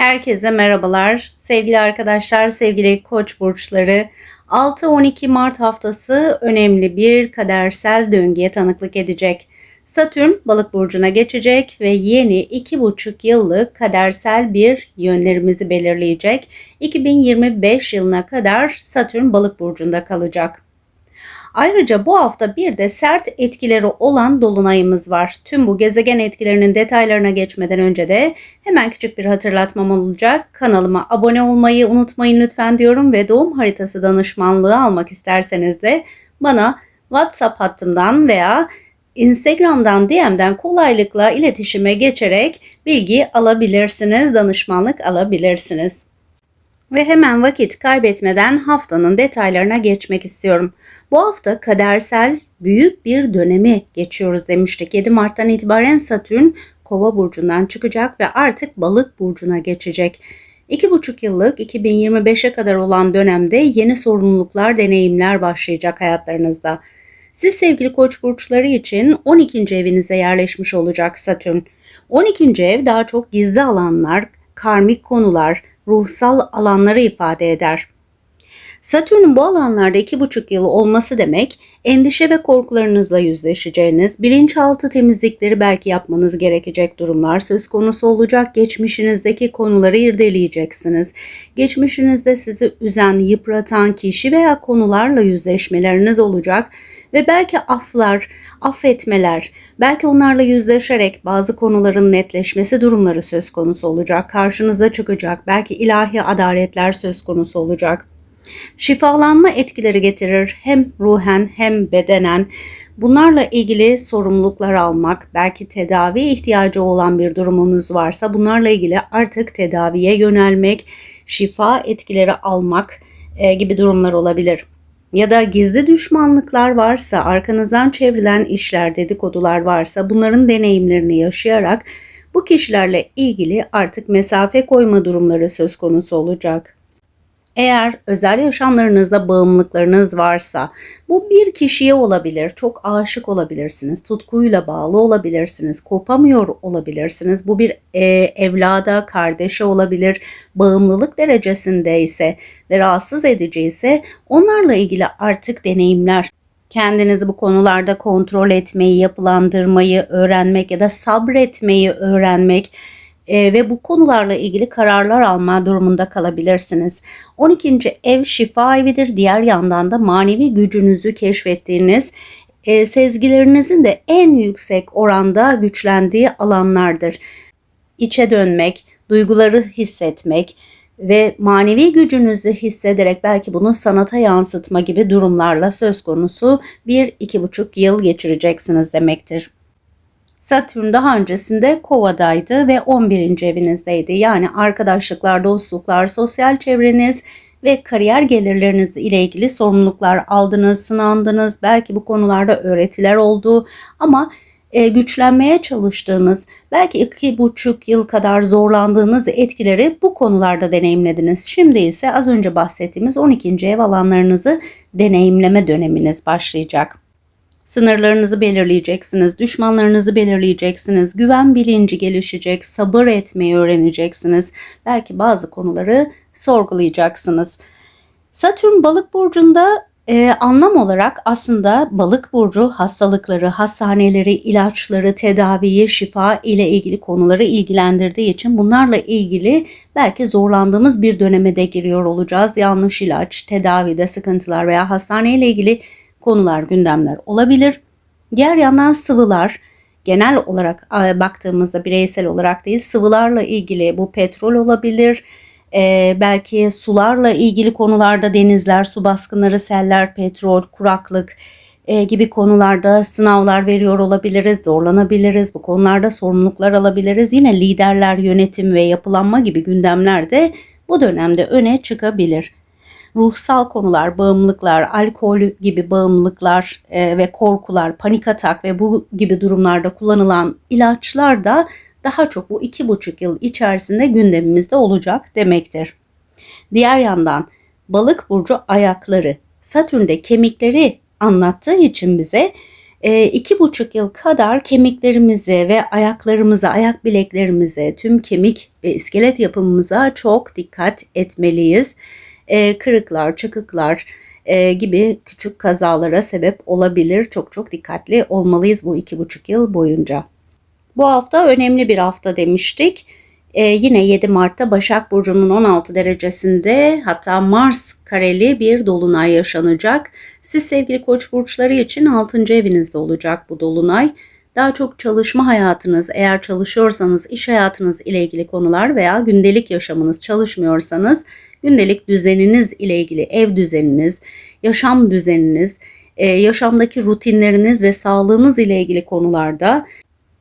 Herkese merhabalar. Sevgili arkadaşlar, sevgili koç burçları. 6-12 Mart haftası önemli bir kadersel döngüye tanıklık edecek. Satürn balık burcuna geçecek ve yeni 2,5 yıllık kadersel bir yönlerimizi belirleyecek. 2025 yılına kadar Satürn balık burcunda kalacak. Ayrıca bu hafta bir de sert etkileri olan dolunayımız var. Tüm bu gezegen etkilerinin detaylarına geçmeden önce de hemen küçük bir hatırlatmam olacak. Kanalıma abone olmayı unutmayın lütfen diyorum ve doğum haritası danışmanlığı almak isterseniz de bana WhatsApp hattımdan veya Instagram'dan DM'den kolaylıkla iletişime geçerek bilgi alabilirsiniz, danışmanlık alabilirsiniz. Ve hemen vakit kaybetmeden haftanın detaylarına geçmek istiyorum. Bu hafta kadersel büyük bir dönemi geçiyoruz demiştik. 7 Mart'tan itibaren Satürn Kova burcundan çıkacak ve artık Balık burcuna geçecek. 2,5 yıllık 2025'e kadar olan dönemde yeni sorumluluklar, deneyimler başlayacak hayatlarınızda. Siz sevgili koç burçları için 12. evinize yerleşmiş olacak Satürn. 12. ev daha çok gizli alanlar, karmik konular, ruhsal alanları ifade eder. Satürn'ün bu alanlarda iki buçuk yıl olması demek, endişe ve korkularınızla yüzleşeceğiniz, bilinçaltı temizlikleri belki yapmanız gerekecek durumlar söz konusu olacak. Geçmişinizdeki konuları irdeleyeceksiniz. Geçmişinizde sizi üzen, yıpratan kişi veya konularla yüzleşmeleriniz olacak ve belki aflar, affetmeler, belki onlarla yüzleşerek bazı konuların netleşmesi durumları söz konusu olacak. Karşınıza çıkacak. Belki ilahi adaletler söz konusu olacak. Şifalanma etkileri getirir hem ruhen hem bedenen. Bunlarla ilgili sorumluluklar almak, belki tedavi ihtiyacı olan bir durumunuz varsa bunlarla ilgili artık tedaviye yönelmek, şifa etkileri almak e, gibi durumlar olabilir ya da gizli düşmanlıklar varsa, arkanızdan çevrilen işler, dedikodular varsa bunların deneyimlerini yaşayarak bu kişilerle ilgili artık mesafe koyma durumları söz konusu olacak. Eğer özel yaşamlarınızda bağımlılıklarınız varsa bu bir kişiye olabilir, çok aşık olabilirsiniz, tutkuyla bağlı olabilirsiniz, kopamıyor olabilirsiniz. Bu bir e, evlada, kardeşe olabilir, bağımlılık derecesinde ise ve rahatsız edici ise onlarla ilgili artık deneyimler kendinizi bu konularda kontrol etmeyi, yapılandırmayı öğrenmek ya da sabretmeyi öğrenmek e, ve bu konularla ilgili kararlar alma durumunda kalabilirsiniz. 12. ev şifa evidir. Diğer yandan da manevi gücünüzü keşfettiğiniz e, sezgilerinizin de en yüksek oranda güçlendiği alanlardır. İçe dönmek, duyguları hissetmek ve manevi gücünüzü hissederek belki bunu sanata yansıtma gibi durumlarla söz konusu bir iki buçuk yıl geçireceksiniz demektir. Satürn daha öncesinde Kova'daydı ve 11. evinizdeydi. Yani arkadaşlıklar, dostluklar, sosyal çevreniz ve kariyer gelirleriniz ile ilgili sorumluluklar aldınız, sınandınız. Belki bu konularda öğretiler oldu ama e, güçlenmeye çalıştığınız, belki iki buçuk yıl kadar zorlandığınız etkileri bu konularda deneyimlediniz. Şimdi ise az önce bahsettiğimiz 12. ev alanlarınızı deneyimleme döneminiz başlayacak. Sınırlarınızı belirleyeceksiniz, düşmanlarınızı belirleyeceksiniz, güven bilinci gelişecek, sabır etmeyi öğreneceksiniz. Belki bazı konuları sorgulayacaksınız. Satürn balık burcunda e, anlam olarak aslında balık burcu hastalıkları, hastaneleri, ilaçları, tedaviyi, şifa ile ilgili konuları ilgilendirdiği için bunlarla ilgili belki zorlandığımız bir döneme de giriyor olacağız. Yanlış ilaç, tedavide sıkıntılar veya hastane ile ilgili konular, gündemler olabilir. Diğer yandan sıvılar, genel olarak baktığımızda bireysel olarak değil sıvılarla ilgili bu petrol olabilir. Ee, belki sularla ilgili konularda denizler, su baskınları, seller, petrol, kuraklık e, gibi konularda sınavlar veriyor olabiliriz, zorlanabiliriz. Bu konularda sorumluluklar alabiliriz. Yine liderler, yönetim ve yapılanma gibi gündemler de bu dönemde öne çıkabilir ruhsal konular, bağımlılıklar, alkol gibi bağımlılıklar e, ve korkular, panik atak ve bu gibi durumlarda kullanılan ilaçlar da daha çok bu iki buçuk yıl içerisinde gündemimizde olacak demektir. Diğer yandan balık burcu ayakları, Satürn'de kemikleri anlattığı için bize e, iki buçuk yıl kadar kemiklerimize ve ayaklarımıza, ayak bileklerimize, tüm kemik ve iskelet yapımımıza çok dikkat etmeliyiz. E, kırıklar, çıkıklar e, gibi küçük kazalara sebep olabilir. Çok çok dikkatli olmalıyız bu iki buçuk yıl boyunca. Bu hafta önemli bir hafta demiştik. Ee, yine 7 Mart'ta Başak Burcu'nun 16 derecesinde hatta Mars kareli bir dolunay yaşanacak. Siz sevgili koç burçları için 6. evinizde olacak bu dolunay. Daha çok çalışma hayatınız, eğer çalışıyorsanız iş hayatınız ile ilgili konular veya gündelik yaşamınız çalışmıyorsanız gündelik düzeniniz ile ilgili ev düzeniniz, yaşam düzeniniz, e, yaşamdaki rutinleriniz ve sağlığınız ile ilgili konularda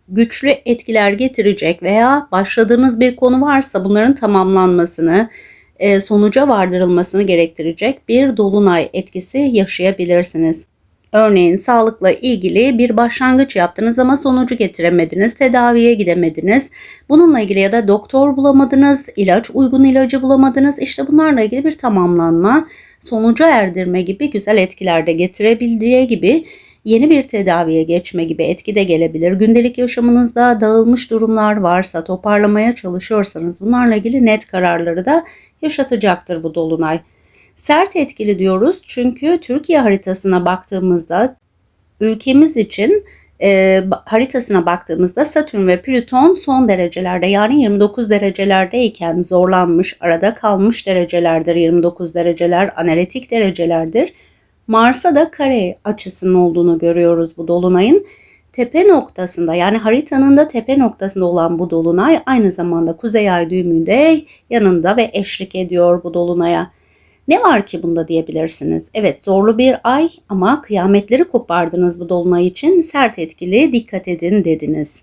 güçlü etkiler getirecek veya başladığınız bir konu varsa bunların tamamlanmasını, e, sonuca vardırılmasını gerektirecek bir dolunay etkisi yaşayabilirsiniz. Örneğin sağlıkla ilgili bir başlangıç yaptınız ama sonucu getiremediniz, tedaviye gidemediniz. Bununla ilgili ya da doktor bulamadınız, ilaç uygun ilacı bulamadınız. İşte bunlarla ilgili bir tamamlanma, sonuca erdirme gibi güzel etkiler de getirebildiği gibi yeni bir tedaviye geçme gibi etki de gelebilir. Gündelik yaşamınızda dağılmış durumlar varsa, toparlamaya çalışıyorsanız bunlarla ilgili net kararları da yaşatacaktır bu dolunay. Sert etkili diyoruz çünkü Türkiye haritasına baktığımızda ülkemiz için e, haritasına baktığımızda Satürn ve Plüton son derecelerde yani 29 derecelerdeyken zorlanmış, arada kalmış derecelerdir 29 dereceler, analitik derecelerdir. Mars'a da kare açısının olduğunu görüyoruz bu dolunayın. Tepe noktasında yani haritanın da tepe noktasında olan bu dolunay aynı zamanda kuzey ay düğümünde yanında ve eşlik ediyor bu dolunaya. Ne var ki bunda diyebilirsiniz. Evet zorlu bir ay ama kıyametleri kopardınız bu dolunay için sert etkili dikkat edin dediniz.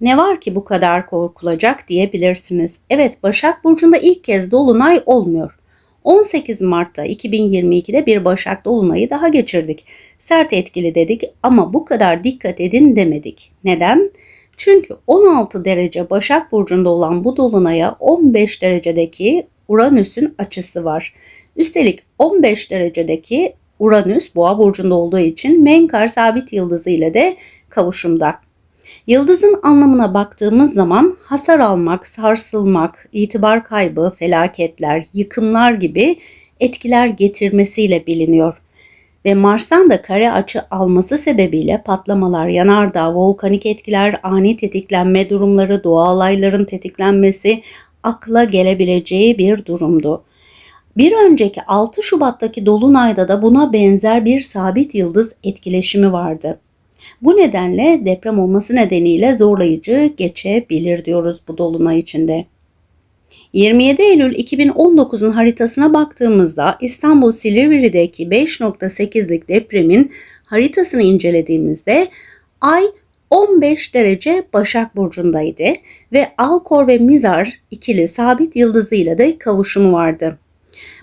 Ne var ki bu kadar korkulacak diyebilirsiniz. Evet Başak Burcu'nda ilk kez dolunay olmuyor. 18 Mart'ta 2022'de bir Başak Dolunay'ı daha geçirdik. Sert etkili dedik ama bu kadar dikkat edin demedik. Neden? Çünkü 16 derece Başak Burcu'nda olan bu Dolunay'a 15 derecedeki Uranüs'ün açısı var. Üstelik 15 derecedeki Uranüs Boğa burcunda olduğu için Menkar sabit yıldızı ile de kavuşumda. Yıldızın anlamına baktığımız zaman hasar almak, sarsılmak, itibar kaybı, felaketler, yıkımlar gibi etkiler getirmesiyle biliniyor. Ve Mars'tan da kare açı alması sebebiyle patlamalar, yanardağ, volkanik etkiler, ani tetiklenme durumları, doğa olayların tetiklenmesi akla gelebileceği bir durumdu. Bir önceki 6 Şubat'taki dolunayda da buna benzer bir sabit yıldız etkileşimi vardı. Bu nedenle deprem olması nedeniyle zorlayıcı geçebilir diyoruz bu dolunay içinde. 27 Eylül 2019'un haritasına baktığımızda İstanbul Silivri'deki 5.8'lik depremin haritasını incelediğimizde ay 15 derece Başak Burcu'ndaydı ve Alkor ve Mizar ikili sabit yıldızıyla da kavuşumu vardı.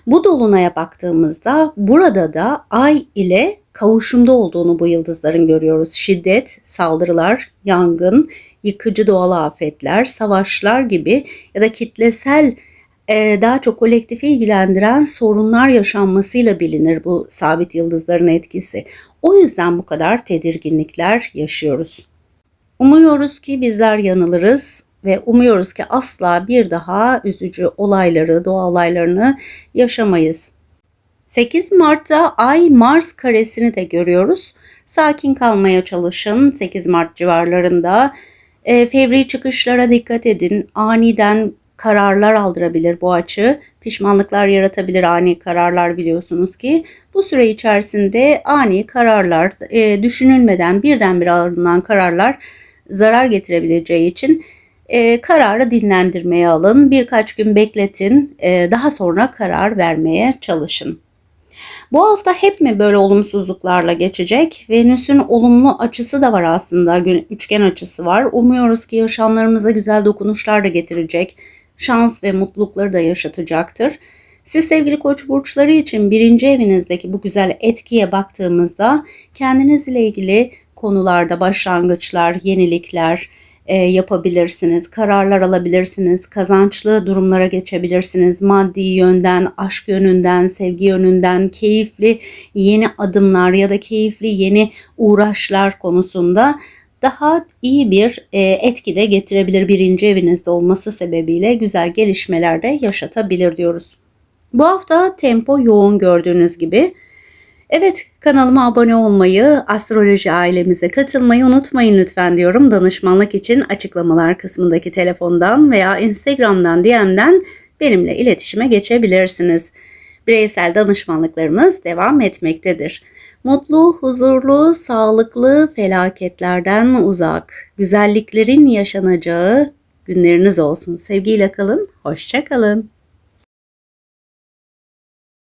Bu dolunaya baktığımızda burada da ay ile kavuşumda olduğunu bu yıldızların görüyoruz. Şiddet, saldırılar, yangın, yıkıcı doğal afetler, savaşlar gibi ya da kitlesel e, daha çok kolektifi ilgilendiren sorunlar yaşanmasıyla bilinir bu sabit yıldızların etkisi. O yüzden bu kadar tedirginlikler yaşıyoruz. Umuyoruz ki bizler yanılırız ve umuyoruz ki asla bir daha üzücü olayları, doğa olaylarını yaşamayız. 8 Mart'ta Ay Mars karesini de görüyoruz. Sakin kalmaya çalışın 8 Mart civarlarında. E, fevri çıkışlara dikkat edin. Aniden kararlar aldırabilir bu açı. Pişmanlıklar yaratabilir ani kararlar biliyorsunuz ki. Bu süre içerisinde ani kararlar, e, düşünülmeden birdenbire alınan kararlar zarar getirebileceği için e, kararı dinlendirmeye alın. Birkaç gün bekletin. E, daha sonra karar vermeye çalışın. Bu hafta hep mi böyle olumsuzluklarla geçecek? Venüs'ün olumlu açısı da var aslında. Üçgen açısı var. Umuyoruz ki yaşamlarımıza güzel dokunuşlar da getirecek. Şans ve mutlulukları da yaşatacaktır. Siz sevgili koç burçları için birinci evinizdeki bu güzel etkiye baktığımızda kendinizle ilgili konularda başlangıçlar, yenilikler, e, yapabilirsiniz. Kararlar alabilirsiniz. Kazançlı durumlara geçebilirsiniz. Maddi yönden, aşk yönünden, sevgi yönünden keyifli yeni adımlar ya da keyifli yeni uğraşlar konusunda daha iyi bir e, etki de getirebilir birinci evinizde olması sebebiyle güzel gelişmeler de yaşatabilir diyoruz. Bu hafta tempo yoğun gördüğünüz gibi. Evet kanalıma abone olmayı, astroloji ailemize katılmayı unutmayın lütfen diyorum. Danışmanlık için açıklamalar kısmındaki telefondan veya Instagram'dan DM'den benimle iletişime geçebilirsiniz. Bireysel danışmanlıklarımız devam etmektedir. Mutlu, huzurlu, sağlıklı, felaketlerden uzak, güzelliklerin yaşanacağı günleriniz olsun. Sevgiyle kalın, hoşça kalın.